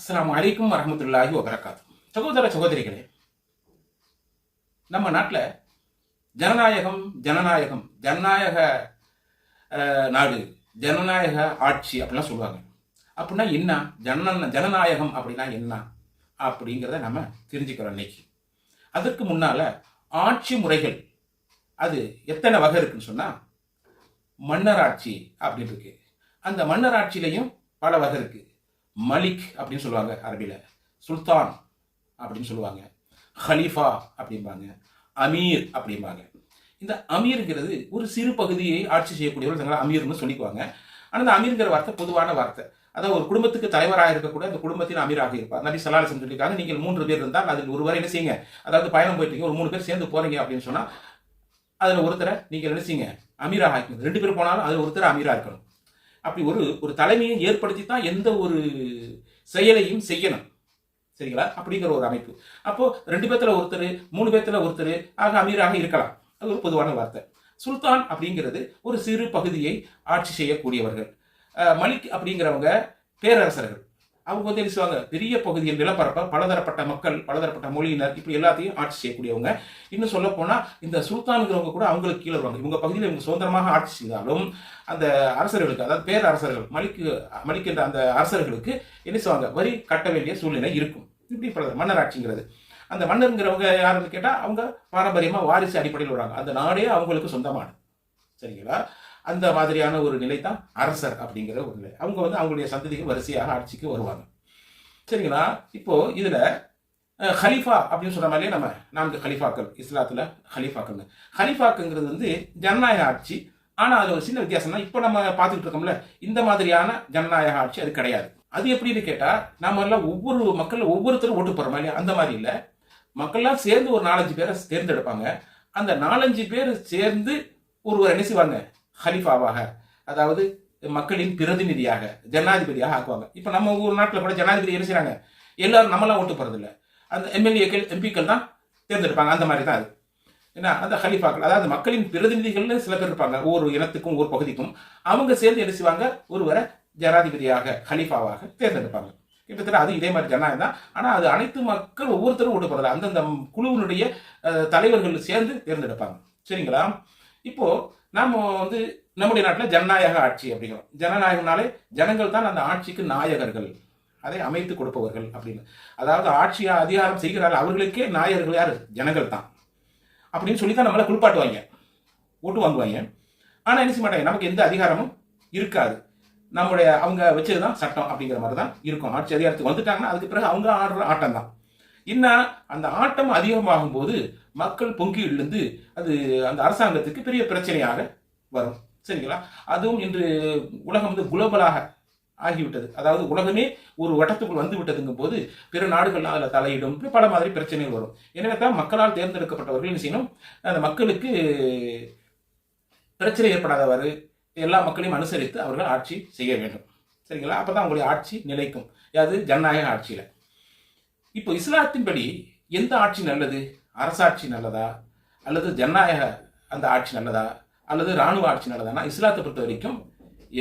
அஸ்லாம் அலைக்கும் வரஹ்மத்துல்லாஹி வபரகாத்து சகோதர சகோதரிகளே நம்ம நாட்டில் ஜனநாயகம் ஜனநாயகம் ஜனநாயக நாடு ஜனநாயக ஆட்சி அப்படிலாம் சொல்லுவாங்க. அப்படின்னா என்ன? ஜன ஜனநாயகம் அப்படின்னா என்ன? அப்படிங்கிறத நம்ம தெரிஞ்சுக்கிறோம் இன்னைக்கு. அதற்கு முன்னால ஆட்சி முறைகள் அது எத்தனை வகை இருக்குன்னு சொன்னால் மன்னராட்சி அப்படின்னு இருக்கு. அந்த மன்னராட்சியிலையும் பல வகை இருக்குது மலிக் அப்படின்னு சொல்லுவாங்க அரபியில். சுல்தான் அப்படின்னு சொல்லுவாங்க. ஹலீஃபா அப்படிம்பாங்க. அமீர் அப்படிம்பாங்க. இந்த அமீருங்கிறது ஒரு சிறு பகுதியை ஆட்சி செய்யக்கூடியவர்கள் தங்களை அமீர்னு சொல்லிக்குவாங்க. ஆனால் அந்த அமீருங்கிற வார்த்தை பொதுவான வார்த்தை. அதாவது ஒரு குடும்பத்துக்கு தலைவராக இருக்கக்கூட அந்த குடும்பத்தின் அமீராக இருப்பார். நபி சலாஹம் சொல்லியிருக்காங்க நீங்கள் மூன்று பேர் இருந்தால் அதில் ஒருவர் என்ன செய்யுங்க? அதாவது பயணம் போயிட்டீங்க ஒரு மூணு பேர் சேர்ந்து போறீங்க அப்படின்னு சொன்னால் அதில் ஒருத்தரை நீங்கள் என்ன செய்யுங்க? அமீராக ஆக்கணும் ரெண்டு பேர் போனாலும் அதில் ஒருத்தர் அமீராக இருக்கணும். அப்படி ஒரு ஒரு தலைமையை ஏற்படுத்தி தான் எந்த ஒரு செயலையும் செய்யணும். சரிங்களா? அப்படிங்கிற ஒரு அமைப்பு. அப்போ ரெண்டு பேத்துல ஒருத்தர் மூணு பேத்துல ஒருத்தர் ஆக அமீராக இருக்கலாம். அது ஒரு பொதுவான வார்த்தை. சுல்தான் அப்படிங்கிறது ஒரு சிறு பகுதியை ஆட்சி செய்யக்கூடியவர்கள். மலிக் அப்படிங்கிறவங்க பேரரசர்கள். அவங்க வந்து என்ன செய்வாங்க? பெரிய பகுதியில் நிலப்பரப்ப பலதரப்பட்ட மக்கள் பலதரப்பட்ட மொழியினர் இப்படி எல்லாத்தையும் ஆட்சி செய்யக்கூடியவங்க. இன்னும் சொல்ல போனா இந்த சுல்தான்கிறவங்க கூட அவங்களுக்கு கீழே வருவாங்க. இவங்க பகுதியில் இவங்க சுதந்திரமாக ஆட்சி செய்தாலும் அந்த அரசர்களுக்கு அதாவது பேரரசர்கள் மலிக்கு மலிக்கின்ற அந்த அரசர்களுக்கு என்ன செய்வாங்க? வரி கட்ட வேண்டிய சூழ்நிலை இருக்கும். இப்படி பல மன்னராட்சிங்கிறது அந்த மன்னருங்கிறவங்க யாருன்னு கேட்டால் அவங்க பாரம்பரியமாக வாரிசு அடிப்படையில் வராங்க அந்த நாடே அவங்களுக்கு சொந்தமானது. சரிங்களா? அந்த மாதிரியான ஒரு நிலை தான் அரசர் அப்படிங்கிற ஒரு நிலை. அவங்க வந்து அவங்களுடைய சந்ததிகள் வரிசையாக ஆட்சிக்கு வருவாங்க. சரிங்களா? இப்போ இதுல ஹலீஃபா அப்படின்னு சொன்ன மாதிரியே நம்ம நான்கு ஹலீஃபாக்கள் இஸ்லாத்துல ஹலீஃபாக்கள் ஹலீஃபாக்குங்கிறது வந்து ஜனநாயக ஆட்சி. ஆனா அது ஒரு சின்ன வித்தியாசம்னா இப்போ நம்ம பார்த்துக்கிட்டு இருக்கோம்ல இந்த மாதிரியான ஜனநாயக ஆட்சி அது கிடையாது. அது எப்படின்னு கேட்டா நம்ம எல்லாம் ஒவ்வொரு மக்கள் ஒவ்வொருத்தரும் ஓட்டு போறோமா மாதிரி அந்த மாதிரி இல்ல. மக்கள்லாம் சேர்ந்து ஒரு நாலஞ்சு பேரை தேர்ந்தெடுப்பாங்க. அந்த நாலஞ்சு பேர் சேர்ந்து ஒருவர் என்ன செய்வாங்க? ஹலிஃபாவாக அதாவது மக்களின் பிரதிநிதியாக ஜனாதிபதியாக ஆக்குவாங்க. இப்போ நம்ம ஊர் நாட்டில் கூட ஜனாதிபதி என்ன செய்கிறாங்க எல்லாரும் நம்மளாம் ஓட்டு போகிறதில்ல அந்த எம்எல்ஏக்கள் எம்பிக்கள் தான் தேர்ந்தெடுப்பாங்க. அந்த மாதிரி தான் அது. என்ன அந்த ஹலிஃபாக்கள் அதாவது மக்களின் பிரதிநிதிகள்னு சில பேர் இருப்பாங்க. ஒவ்வொரு இனத்துக்கும் ஒவ்வொரு பகுதிக்கும். அவங்க சேர்ந்து என்ன செய்வாங்க? ஒருவரை ஜனாதிபதியாக ஹலீஃபாவாக தேர்ந்தெடுப்பாங்க. கிட்டத்தட்ட அது இதே மாதிரி ஜனநாயகம் தான். ஆனால் அது அனைத்து மக்கள் ஒவ்வொருத்தரும் ஓட்டு போறதில்ல. அந்தந்த குழுவினுடைய தலைவர்கள் சேர்ந்து தேர்ந்தெடுப்பாங்க. சரிங்களா? இப்போது நாம் வந்து நம்முடைய நாட்டில் ஜனநாயக ஆட்சி அப்படிங்கிறோம். ஜனநாயகம்னாலே ஜனங்கள் தான் அந்த ஆட்சிக்கு நாயகர்கள். அதை அமைத்து கொடுப்பவர்கள் அப்படின்னு. அதாவது ஆட்சி அதிகாரம் செய்கிறார்கள். அவர்களுக்கே நாயகர்கள் யார்? ஜனங்கள் தான். அப்படின்னு சொல்லி தான் நம்மளை குளிப்பாட்டுவாங்க. ஓட்டு வாங்குவாங்க. ஆனால் என்ன செய்ய மாட்டாங்க? நமக்கு எந்த அதிகாரமும் இருக்காது. நம்முடைய அவங்க வச்சது தான் சட்டம் அப்படிங்கிற மாதிரி தான் இருக்கும். ஆட்சி அதிகாரத்துக்கு வந்துட்டாங்கன்னா அதுக்கு பிறகு அவங்க ஆடுற ஆட்டம் தான். இன்னும் அந்த ஆட்டம் அதிகமாகும் போது மக்கள் பொங்கி எழுந்து அது அந்த அரசாங்கத்துக்கு பெரிய பிரச்சனையாக வரும். சரிங்களா? அதுவும் இன்று உலகம் வந்து குளோபலாக ஆகிவிட்டது. அதாவது உலகமே ஒரு வட்டத்துக்குள் வந்து விட்டதுங்கும் போது பிற நாடுகள் அதில் தலையிடும். பல மாதிரி பிரச்சனைகள் வரும். எனவே தான் மக்களால் தேர்ந்தெடுக்கப்பட்டவர்கள் என்ன செய்யணும்? அந்த மக்களுக்கு பிரச்சனை ஏற்படாதவாறு எல்லா மக்களையும் அனுசரித்து அவர்கள் ஆட்சி செய்ய வேண்டும். சரிங்களா? அப்பதான் அவங்களுடைய ஆட்சி நிலைக்கும். அது ஜனநாயக ஆட்சியில். இப்போ இஸ்லாத்தின்படி எந்த ஆட்சி நல்லது? அரசாட்சி நல்லதா? அல்லது ஜனநாயக அந்த ஆட்சி நல்லதா? அல்லது ராணுவ ஆட்சி நல்லதானா? இஸ்லாத்தை பொறுத்த வரைக்கும்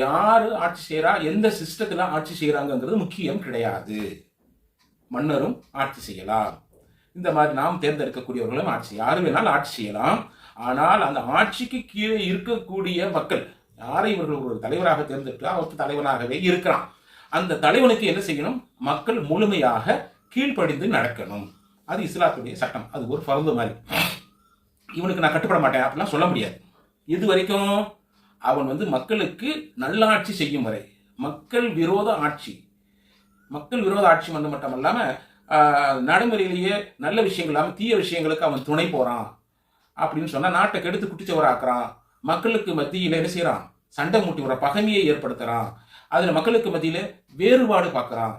யார் ஆட்சி செய்கிறா எந்த சிஸ்டத்தில் ஆட்சி செய்கிறாங்கங்கிறது முக்கியம் கிடையாது. மன்னரும் ஆட்சி செய்யலாம். இந்த மாதிரி நாம் தேர்ந்தெடுக்கக்கூடியவர்களும் ஆட்சி யார் வேணாலும் ஆட்சி செய்யலாம். ஆனால் அந்த ஆட்சிக்கு கீழே இருக்கக்கூடிய மக்கள் யாரை இவர்கள் ஒரு தலைவராக தேர்ந்தெடுத்தா அவர் தலைவனாகவே இருக்கிறான் அந்த தலைவனுக்கு என்ன செய்யணும்? மக்கள் முழுமையாக கீழ்ப்படிந்து நடக்கணும். அது இஸ்லாத்துடைய சட்டம். அது ஒரு பருந்து மாதிரி. இவனுக்கு நான் கட்டுப்பட மாட்டேன் அப்படிலாம் சொல்ல முடியாது. இது வரைக்கும் அவன் வந்து மக்களுக்கு நல்லாட்சி செய்யும் வரை மக்கள் விரோத ஆட்சி மக்கள் விரோத ஆட்சி வந்து மட்டும் இல்லாமல் நடைமுறையிலேயே நல்ல விஷயங்கள் தீய விஷயங்களுக்கு அவன் துணை போகிறான் அப்படின்னு சொன்னால் நாட்டை கெடுத்து குட்டிச்சவராக்குறான். மக்களுக்கு மத்தியில் என்ன செய்கிறான் சண்டை மூட்டி விடுறான். பகமையை ஏற்படுத்துகிறான் அதில் மக்களுக்கு மத்தியில் வேறுபாடு பார்க்குறான்.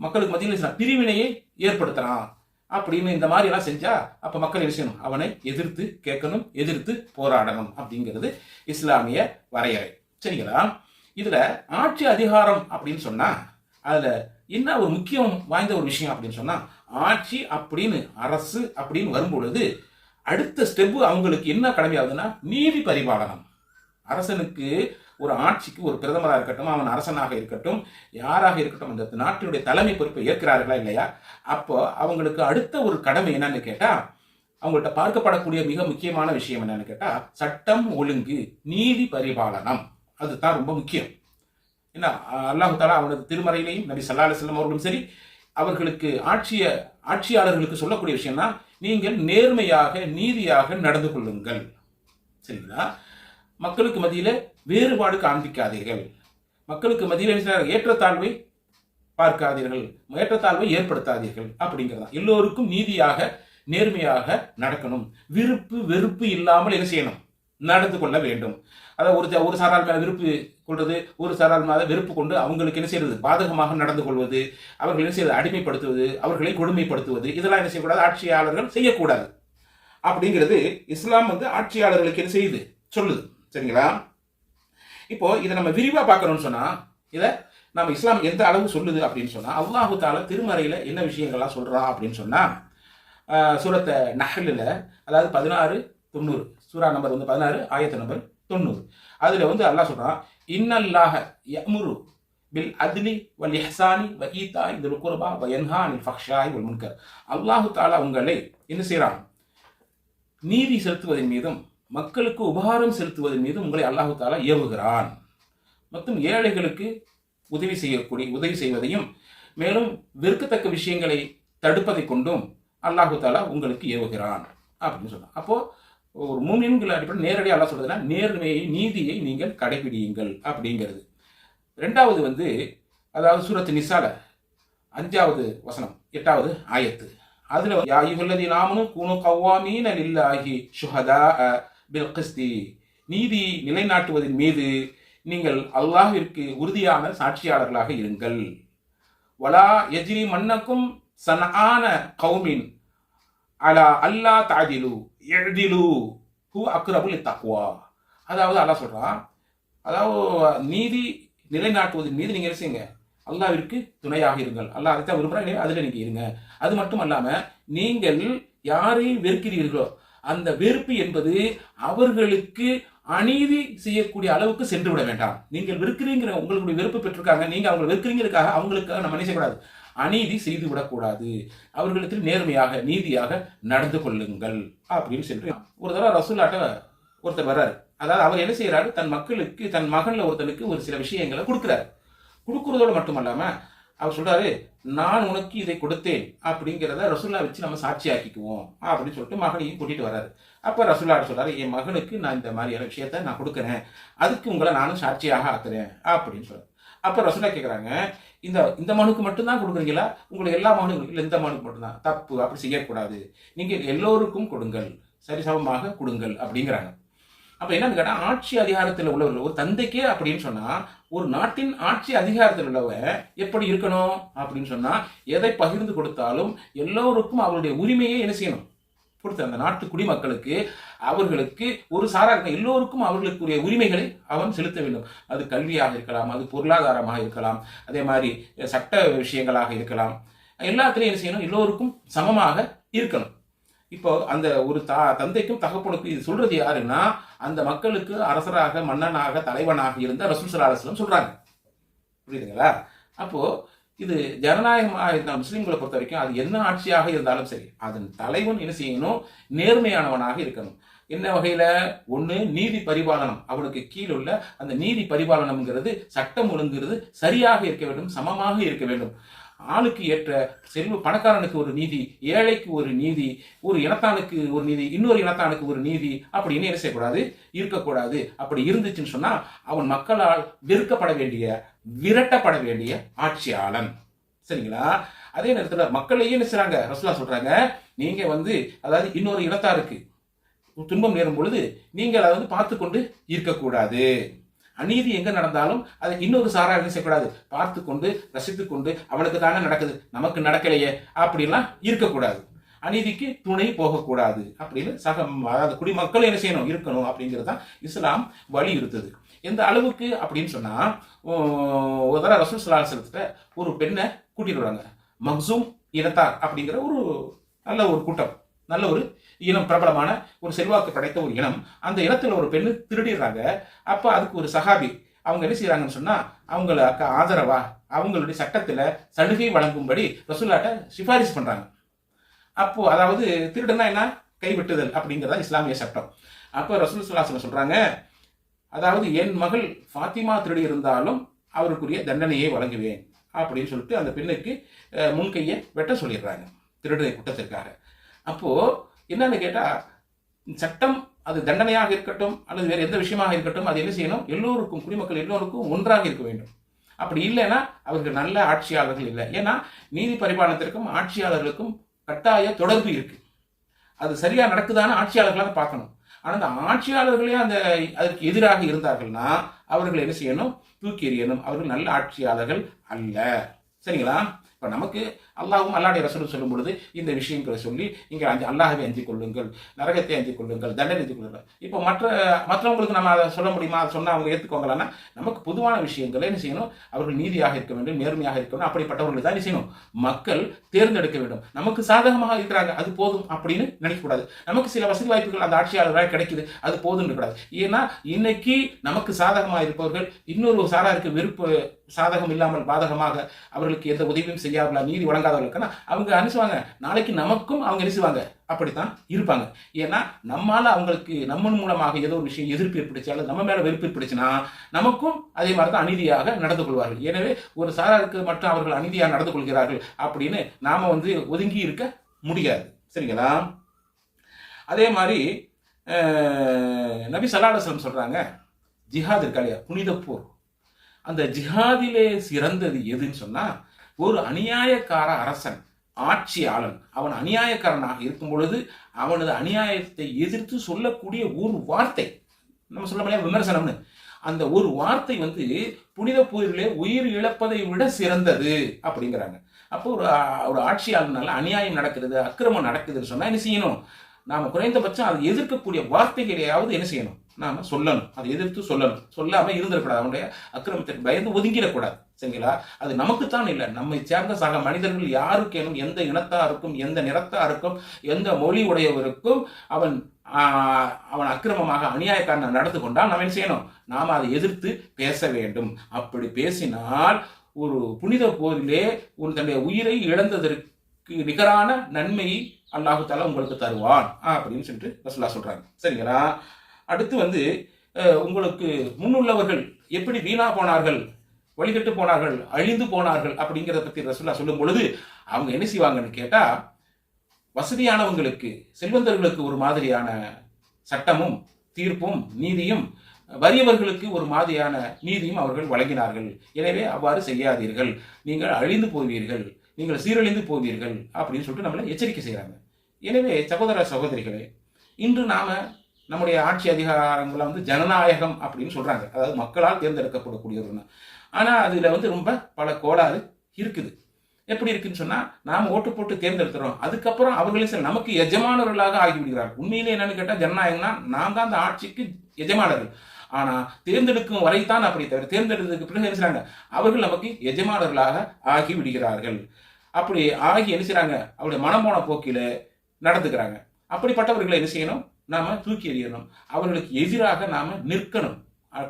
மக்களுக்கு மத்தியில் பிரிவினையை ஏற்படுத்துறான் அப்படின்னு இந்த மாதிரி எல்லாம் செஞ்சா அப்ப மக்கள் என்ன செய்யணும்? அவனை எதிர்த்து கேட்கணும் எதிர்த்து போராடணும் அப்படிங்கிறது இஸ்லாமிய வரையறை. சரிங்களா? இதுல ஆட்சி அதிகாரம் அப்படின்னு சொன்னா அதுல என்ன ஒரு முக்கியம் வாய்ந்த ஒரு விஷயம் அப்படின்னு சொன்னா ஆட்சி அப்படின்னு அரசு அப்படின்னு வரும்பொழுது அடுத்த ஸ்டெப் அவங்களுக்கு என்ன கடமையாகுதுன்னா நீதி பரிபாலனம். அரசனுக்கு ஒரு ஆட்சிக்கு ஒரு பிரதமராக இருக்கட்டும் அவன் அரசனாக இருக்கட்டும் யாராக இருக்கட்டும் அந்த நாட்டினுடைய தலைமை பொறுப்பை ஏற்கிறார்களா இல்லையா? அப்போ அவங்களுக்கு அடுத்த ஒரு கடமை என்னன்னு கேட்டா அவங்கள்ட்ட பார்க்கப்படக்கூடிய மிக முக்கியமான விஷயம் என்னன்னு கேட்டா சட்டம் ஒழுங்கு நீதி பரிபாலனம். அதுதான் ரொம்ப முக்கியம். என்ன அல்லாஹு தாலா அவனது திருமறையிலையும் நபி சல்லா அலுவலம் அவர்களும் சரி அவர்களுக்கு ஆட்சிய ஆட்சியாளர்களுக்கு சொல்லக்கூடிய விஷயம்னா நீங்கள் நேர்மையாக நீதியாக நடந்து கொள்ளுங்கள். சரிங்களா? மக்களுக்கு மத்தியில வேறுபாடு காண்பிக்காதீர்கள். மக்களுக்கு மத்தியில் ஏற்றத்தாழ்வை பார்க்காதீர்கள். ஏற்றத்தாழ்வை ஏற்படுத்தாதீர்கள். அப்படிங்கிறதா. எல்லோருக்கும் நீதியாக நேர்மையாக நடக்கணும். விருப்பு வெறுப்பு இல்லாமல் என்ன செய்யணும்? நடந்து கொள்ள வேண்டும். அதாவது ஒரு ஒரு சாரால் மேல விருப்பு கொள்வது ஒரு சாரால் மேல வெறுப்பு கொண்டு அவங்களுக்கு என்ன செய்யறது? பாதகமாக நடந்து கொள்வது அவர்கள் என்ன செய்யறது அடிமைப்படுத்துவது அவர்களை கொடுமைப்படுத்துவது இதெல்லாம் என்ன செய்யக்கூடாது? ஆட்சியாளர்கள் செய்யக்கூடாது. அப்படிங்கிறது இஸ்லாம் வந்து ஆட்சியாளர்களுக்கு என்ன செய்யுது? சொல்லுது. சரிங்களா? இப்போ இதை நம்ம விரிவா பார்க்கணும்னு சொன்னா இதை நம்ம இஸ்லாம் எந்த அளவு சொல்லுது அப்படின்னு சொன்னா அல்லாஹு தாலா திருமறையில என்ன விஷயங்கள்லாம் சொல்றா அப்படின்னு சொன்னா சூரத்தை நகலில் அதாவது பதினாறு தொண்ணூறு. சூரா நம்பர் வந்து பதினாறு ஆயத்த நம்பர் தொண்ணூறு. அதுல வந்து அல்லாஹ் சொல்றான் இன்னல்லாஹ யமுரு பில் அத்லி வல் இஹ்சானி வ ஈதா இந்த குர்பா வ யன்ஹா அனில் ஃபக்ஷாய் வல் முன்கர். அல்லாஹு தாலா உங்களை என்ன செய்கிறான் நீதி செலுத்துவதன் மீதும் மக்களுக்கு உபகாரம் செலுத்துவதன் மீது உங்களை அல்லாஹு தாலா ஏவுகிறான். மற்றும் ஏழைகளுக்கு உதவி செய்யக்கூடிய உதவி செய்வதையும் மேலும் வெறுக்கத்தக்க விஷயங்களை தடுப்பதை கொண்டும் அல்லாஹு தாலா உங்களுக்கு ஏவுகிறான். அப்படின்னு சொன்னான் அப்போ ஒரு மூமின்கள் அடிப்படை நேரடியாக அல்லா சொல்றதுன்னா நேர்மையை நீதியை நீங்கள் கடைபிடியுங்கள் அப்படிங்கிறது. ரெண்டாவது வந்து அதாவது சூரத்து நிசால அஞ்சாவது வசனம் எட்டாவது ஆயத்து. அதில் யாயுகல்லதி நாமனும் கூணு கவ்வாமீன லில்லாஹி சுஹதா பில் கிஸ்தி நீதி நிலைநாட்டுவதன் மீது நீங்கள் அல்லாஹிற்கு உறுதியான சாட்சியாளர்களாக இருங்கள். வலா எஜிரி மன்னக்கும் சனான கௌமின். அலா அல்லா தாதிலு எழுதிலு ஹூ அக்ரபுல் தக்குவா அதாவது அல்லாஹ் சொல்கிறான் அதாவது நீதி நிலைநாட்டுவதன் மீது நீங்கள் செய்யுங்க? அல்லாவிற்கு துணையாக இருங்கள். அல்லாஹ் அதைத்தான் விரும்புறேன் அதில் நீங்க இருங்க. அது மட்டும் அல்லாமல் நீங்கள் யாரை வெறுக்கிறீர்களோ அந்த வெறுப்பு என்பது அவர்களுக்கு அநீதி செய்யக்கூடிய அளவுக்கு சென்று விட வேண்டாம். நீங்கள் வெறுக்கிறீங்கிற உங்களுடைய வெறுப்பு பெற்றிருக்காங்க நீங்க அவங்க வெறுக்கிறீங்கிறதுக்காக அவங்களுக்காக நம்ம என்ன செய்யக்கூடாது? அநீதி செய்து விடக்கூடாது. அவர்களுக்கு நேர்மையாக நீதியாக நடந்து கொள்ளுங்கள். அப்படின்னு சொல்லி ஒரு தடவை ரசூலாட்ட ஒருத்தர் வர்றாரு. அதாவது அவர் என்ன செய்யறாரு? தன் மக்களுக்கு தன் மகன்ல ஒருத்தனுக்கு ஒரு சில விஷயங்களை கொடுக்குறாரு. கொடுக்கறதோட மட்டுமல்லாம அவர் சொல்றாரு நான் உனக்கு இதை கொடுத்தேன். அப்படிங்கிறத ரசுல்லா வச்சு நம்ம சாட்சியாக்கிக்குவோம் அப்படின்னு சொல்லிட்டு மகனையும் கூட்டிட்டு வராரு அப்ப ரசுல்லா சொல்றாரு என் மகனுக்கு நான் இந்த மாதிரியான விஷயத்த நான் கொடுக்குறேன். அதுக்கு உங்களை நானும் சாட்சியாக ஆக்குறேன். அப்படின்னு சொல்றாரு. அப்ப ரசுல்லா கேக்குறாங்க இந்த இந்த மனுக்கு மட்டும்தான் கொடுக்குறீங்களா? உங்களுக்கு எல்லா மகனுக்கும் இல்லை இந்த மனுக்கு மட்டும்தான். தப்பு அப்படி செய்யக்கூடாது. நீங்க எல்லோருக்கும் கொடுங்கள். சரிசமமாக கொடுங்கள். அப்படிங்கிறாங்க. அப்போ என்னன்னு கேட்டால் ஆட்சி அதிகாரத்தில் உள்ளவர்கள் ஒரு தந்தைக்கே அப்படின்னு சொன்னால் ஒரு நாட்டின் ஆட்சி அதிகாரத்தில் உள்ளவ எப்படி இருக்கணும் அப்படின்னு சொன்னால் எதை பகிர்ந்து கொடுத்தாலும் எல்லோருக்கும் அவருடைய உரிமையை என்ன செய்யணும்? கொடுத்த அந்த நாட்டு குடிமக்களுக்கு அவர்களுக்கு ஒரு சாராக எல்லோருக்கும் அவர்களுக்குரிய உரிமைகளை அவன் செலுத்த வேண்டும். அது கல்வியாக இருக்கலாம் அது பொருளாதாரமாக இருக்கலாம் அதே மாதிரி சட்ட விஷயங்களாக இருக்கலாம். எல்லாத்துலேயும் என்ன செய்யணும்? எல்லோருக்கும் சமமாக இருக்கணும். இப்போ அந்த ஒரு தா தந்தைக்கும் தகப்பனுக்கும் இது சொல்றது யாருன்னா அந்த மக்களுக்கு அரசராக மன்னனாக தலைவனாக இருந்த ரசூல் சல்லா சொல்றாங்க. புரியுதுங்களா? அப்போ இது ஜனநாயகமாக இருந்த முஸ்லீம்களை பொறுத்த வரைக்கும் அது என்ன ஆட்சியாக இருந்தாலும் சரி அதன் தலைவன் என்ன செய்யணும்? நேர்மையானவனாக இருக்கணும். என்ன வகையில? ஒண்ணு நீதி பரிபாலனம். அவனுக்கு கீழ் உள்ள அந்த நீதி பரிபாலனம்ங்கிறது சட்டம் ஒழுங்குறது சரியாக இருக்க வேண்டும் சமமாக இருக்க வேண்டும். ஆளுக்கு ஏற்ற செல்வ பணக்காரனுக்கு ஒரு நீதி ஏழைக்கு ஒரு நீதி ஒரு இனத்தானுக்கு ஒரு நீதி இன்னொரு இனத்தானுக்கு ஒரு நீதி அப்படின்னு என்ன செய்யக்கூடாது? இருக்கக்கூடாது. அப்படி இருந்துச்சுன்னு சொன்னா அவன் மக்களால் வெறுக்கப்பட வேண்டிய விரட்டப்பட வேண்டிய ஆட்சியாளன். சரிங்களா? அதே நேரத்தில் மக்களையே என்ன செய்றாங்க? ரசுலா சொல்றாங்க நீங்க வந்து அதாவது இன்னொரு இனத்தாருக்கு துன்பம் நேரும் பொழுது நீங்கள் அதை வந்து பார்த்து கொண்டு இருக்கக்கூடாது. அநீதி எங்க நடந்தாலும் அதை இன்னொரு சாரா என்ன செய்யக்கூடாது? பார்த்து கொண்டு ரசித்து கொண்டு அவனுக்கு தானே நடக்குது. நமக்கு நடக்கலையே. அப்படிலாம் இருக்கக்கூடாது. அநீதிக்கு துணை போகக்கூடாது. அப்படின்னு சக அதாவது குடிமக்கள் என்ன செய்யணும்? இருக்கணும் அப்படிங்கிறது தான் இஸ்லாம் வலியுறுத்துது. எந்த அளவுக்கு அப்படின்னு சொன்னா ஒரு தடவை ரசூல் சலாஹ் செலுத்திட்ட ஒரு பெண்ணை கூட்டிட்டு வராங்க. மக்சூம் இனத்தார் அப்படிங்கிற ஒரு நல்ல ஒரு கூட்டம். நல்ல ஒரு இனம் பிரபலமான ஒரு செல்வாக்கு படைத்த ஒரு இனம். அந்த இனத்தில் ஒரு பெண்ணு திருடிடுறாங்க. அப்போ அதுக்கு ஒரு சகாபி அவங்க என்ன செய்கிறாங்கன்னு சொன்னால் அவங்களுக்கு ஆதரவா அவங்களுடைய சட்டத்தில் சலுகை வழங்கும்படி ரசூல்லாட்ட சிபாரிசு பண்ணுறாங்க அப்போ அதாவது திருடுனா என்ன? கைவிட்டுதல் அப்படிங்கிறதா இஸ்லாமிய சட்டம். அப்போ ரசூல் சுல்லாசன சொல்கிறாங்க அதாவது என் மகள் ஃபாத்திமா திருடி இருந்தாலும் அவருக்குரிய தண்டனையை வழங்குவேன் அப்படின்னு சொல்லிட்டு அந்த பெண்ணுக்கு முன்கையை வெட்ட சொல்லிடுறாங்க திருடனை குற்றத்திற்காக அப்போ என்னன்னு கேட்டா சட்டம் அது தண்டனையாக இருக்கட்டும் அல்லது வேற எந்த விஷயமாக இருக்கட்டும் அது என்ன செய்யணும்? எல்லோருக்கும் குடிமக்கள் எல்லோருக்கும் ஒன்றாக இருக்க வேண்டும். அப்படி இல்லைன்னா அவர்கள் நல்ல ஆட்சியாளர்கள் இல்லை. ஏன்னா நீதி பரிபாலனத்திற்கும் ஆட்சியாளர்களுக்கும் கட்டாய தொடர்பு இருக்கு. அது சரியா நடக்குதான்னு ஆட்சியாளர்களாக பார்க்கணும். ஆனால் அந்த ஆட்சியாளர்களே அந்த அதற்கு எதிராக இருந்தார்கள்னா அவர்கள் என்ன செய்யணும்? தூக்கி எறியணும். அவர்கள் நல்ல ஆட்சியாளர்கள் அல்ல. சரிங்களா? இப்போ நமக்கு அல்லாவும் அல்லாடைய ரசூல் சொல்லும் பொழுது இந்த விஷயங்களை சொல்லி நீங்கள் அஞ்சு அல்லாஹவை அஞ்சு கொள்ளுங்கள் நரகத்தை அஞ்சு கொள்ளுங்கள் தண்டனை அஞ்சு கொள்ளுங்கள். இப்போ மற்ற மற்றவங்களுக்கு நம்ம அதை சொல்ல முடியுமா? அதை சொன்னால் அவங்க ஏற்றுக்கோங்களான்னா நமக்கு பொதுவான விஷயங்களை என்ன செய்யணும்? அவர்கள் நீதியாக இருக்க வேண்டும் நேர்மையாக இருக்க வேண்டும் அப்படிப்பட்டவர்கள் தான் என்ன செய்யணும்? மக்கள் தேர்ந்தெடுக்க வேண்டும். நமக்கு சாதகமாக இருக்கிறாங்க அது போதும் அப்படின்னு நினைக்கக்கூடாது நமக்கு சில வசதி வாய்ப்புகள் அந்த ஆட்சியாளராக கிடைக்குது அது போதும்னு கூடாது. ஏன்னா இன்னைக்கு நமக்கு சாதகமாக இருப்பவர்கள் இன்னொரு சாராருக்கு விருப்ப சாதகம் இல்லாமல் பாதகமாக அவர்களுக்கு எந்த உதவியும் செய்யாமல் நீதி வழங்காதவர்களுக்குன்னா அவங்க அனுசுவாங்க. நாளைக்கு நமக்கும் அவங்க அனுசுவாங்க. அப்படித்தான் இருப்பாங்க. ஏன்னா நம்மால அவங்களுக்கு நம்ம மூலமாக ஏதோ ஒரு விஷயம் எதிர்ப்பு ஏற்படுச்சு அல்லது நம்ம மேலே வெறுப்பு ஏற்படுச்சுன்னா நமக்கும் அதே மாதிரி தான் அநீதியாக நடந்து கொள்வார்கள். எனவே ஒரு சாராருக்கு மட்டும் அவர்கள் அநீதியாக நடந்து கொள்கிறார்கள் அப்படின்னு நாம வந்து ஒதுங்கி இருக்க முடியாது. சரிங்களா? அதே மாதிரி நபி சல்லாஹம் சொல்றாங்க ஜிஹாத் இருக்கா இல்லையா? புனித போர். அந்த ஜிஹாதிலே சிறந்தது எதுன்னு சொன்னா ஒரு அநியாயக்கார அரசன் ஆட்சியாளன் அவன் அநியாயக்காரனாக இருக்கும் பொழுது அவனது அநியாயத்தை எதிர்த்து சொல்லக்கூடிய ஒரு வார்த்தை. நம்ம சொல்ல முடியாது விமர்சனம்னு. அந்த ஒரு வார்த்தை வந்து புனித போரிலே உயிர் இழப்பதை விட சிறந்தது அப்படிங்கிறாங்க. அப்போ ஒரு ஒரு ஆட்சியாளனால அநியாயம் நடக்கிறது அக்கிரமம் நடக்குதுன்னு சொன்னா என்ன செய்யணும்? நாம குறைந்தபட்சம் அதை எதிர்க்கக்கூடிய வார்த்தைகளையாவது என்ன செய்யணும்? நாம சொல்லணும். அதை எதிர்த்து சொல்லணும். சொல்லாம இருந்திடக்கூடாது. அவனுடைய அக்கிரமத்திற்கு பயந்து ஒதுங்கிடக்கூடாது. சரிங்களா? அது நமக்குத்தான் இல்லை. நம்மை சேர்ந்த சக மனிதர்கள் யாருக்கேனும் எந்த இனத்தாருக்கும் எந்த நிறத்தாருக்கும் எந்த மொழி உடையவருக்கும் அவன் அவன் அக்கிரமமாக அநியாயக்காரன் நடந்து கொண்டால் நாம் என்ன செய்யணும்? நாம் அதை எதிர்த்து பேச வேண்டும். அப்படி பேசினால் ஒரு புனித போரிலே உன் தன்னுடைய உயிரை இழந்ததற்கு நிகரான நன்மையை அல்லாஹு தாலா உங்களுக்கு தருவான். அப்படின்னு சொல்லிட்டு ரசுல்லா சொல்கிறாங்க சரிங்களா? அடுத்து வந்து உங்களுக்கு முன்னுள்ளவர்கள் எப்படி வீணா போனார்கள் வழிகட்டு போனார்கள் அழிந்து போனார்கள் அப்படிங்கிறத பற்றி ரசுல்லா சொல்லும் பொழுது அவங்க என்ன செய்வாங்கன்னு கேட்டால் வசதியானவங்களுக்கு செல்வந்தர்களுக்கு ஒரு மாதிரியான சட்டமும் தீர்ப்பும் நீதியும் வறியவர்களுக்கு ஒரு மாதிரியான நீதியும் அவர்கள் வழங்கினார்கள். எனவே அவ்வாறு செய்யாதீர்கள். நீங்கள் அழிந்து போவீர்கள். நீங்கள் சீரழிந்து போவீர்கள் அப்படின்னு சொல்லிட்டு நம்மளை எச்சரிக்கை செய்கிறாங்க எனவே சகோதர சகோதரிகளே இன்று நாம் நம்முடைய ஆட்சி அதிகாரங்களை வந்து ஜனநாயகம் அப்படின்னு சொல்கிறாங்க அதாவது மக்களால் தேர்ந்தெடுக்கப்படக்கூடிய ஒன்று ஆனால் அதில் வந்து ரொம்ப பல கோளாறு இருக்குது. எப்படி இருக்குன்னு சொன்னால் நாம் ஓட்டு போட்டு தேர்ந்தெடுக்கிறோம் அதுக்கப்புறம் அவர்களே சரி நமக்கு எஜமானவர்களாக ஆகிவிடுகிறார்கள். உண்மையிலே என்னன்னு கேட்டால் ஜனநாயகம்னா நாம் தான் அந்த ஆட்சிக்கு எஜமானர்கள். ஆனால் தேர்ந்தெடுக்கும் வரைத்தான் அப்படி தவிர தேர்ந்தெடுத்ததுக்கு பிறகு என்ன செய்கிறாங்க அவர்கள் நமக்கு எஜமானர்களாக ஆகிவிடுகிறார்கள். அப்படி ஆகி என்ன செய்கிறாங்க அவருடைய மனம் போன போக்கில நடந்துக்கிறாங்க. அப்படிப்பட்டவர்களை என்ன செய்யணும்? நாம தூக்கி எறியணும். அவர்களுக்கு எதிராக நாம நிற்கணும்.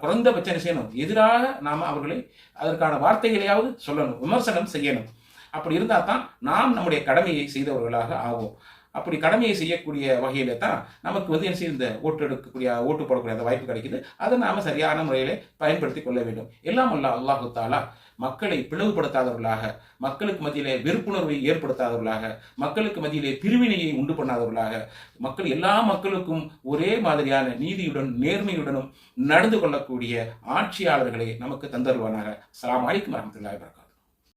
குறைந்தபட்சம் என்ன செய்யணும்? எதிராக நாம அவர்களை அதற்கான வார்த்தைகளையாவது சொல்லணும் விமர்சனம் செய்யணும். அப்படி இருந்தால் தான் நாம் நம்முடைய கடமையை செய்தவர்களாக ஆகும் அப்படி கடமையை செய்யக்கூடிய வகையில தான் நமக்கு வந்து என்ன செய்யும் இந்த ஓட்டு எடுக்கக்கூடிய ஓட்டு போடக்கூடிய அந்த வாய்ப்பு கிடைக்குது. அதை நாம சரியான முறையிலே பயன்படுத்தி கொள்ள வேண்டும். எல்லாம் அல்ல அல்லாஹு தாலா மக்களை பிளவுபடுத்தாதவர்களாக மக்களுக்கு மத்தியிலே வெறுப்புணர்வை ஏற்படுத்தாதவர்களாக மக்களுக்கு மத்தியிலே பிரிவினையை உண்டு பண்ணாதவர்களாக மக்கள் எல்லா மக்களுக்கும் ஒரே மாதிரியான நீதியுடன் நேர்மையுடனும் நடந்து கொள்ளக்கூடிய ஆட்சியாளர்களை நமக்கு தந்தருவானாக சலாம் அலிக்கும் வரமத்துல்லாஹி வபரகாத்துஹு.